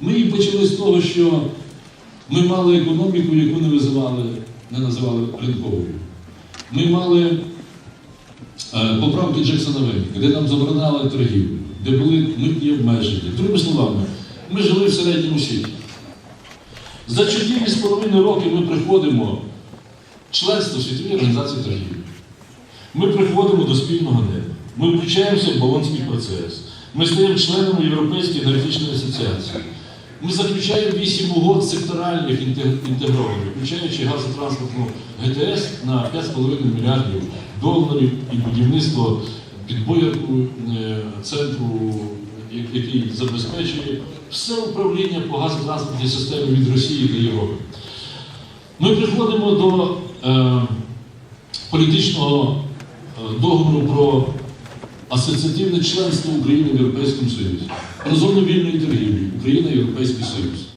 Ми її почали з того, що ми мали економіку, яку не визивали, не називали ринковою. Ми мали е, поправки Джексона Венніка, де нам забороняли торгівлю, де були митні обмеження. Другими словами, ми жили в середньому світі. За чотири з половиною роки ми приходимо членство Світової організації торгівлі. Ми приходимо до спільного неба. Ми включаємося в Болонський процес. Ми стаємо членами Європейської енергетичної асоціації. Ми заключаємо 8 угод секторальних інтегрованих, включаючи газотранспортну ГТС на 5,5 мільярдів доларів і будівництво підбоярку е, центру, який забезпечує все управління по газотранспортній системі від Росії до Європи. Ми приходимо до е, політичного е, договору про асоціативне членство України в Європейському Союзі, зону вільної торгівлі Україна Європейський Союз.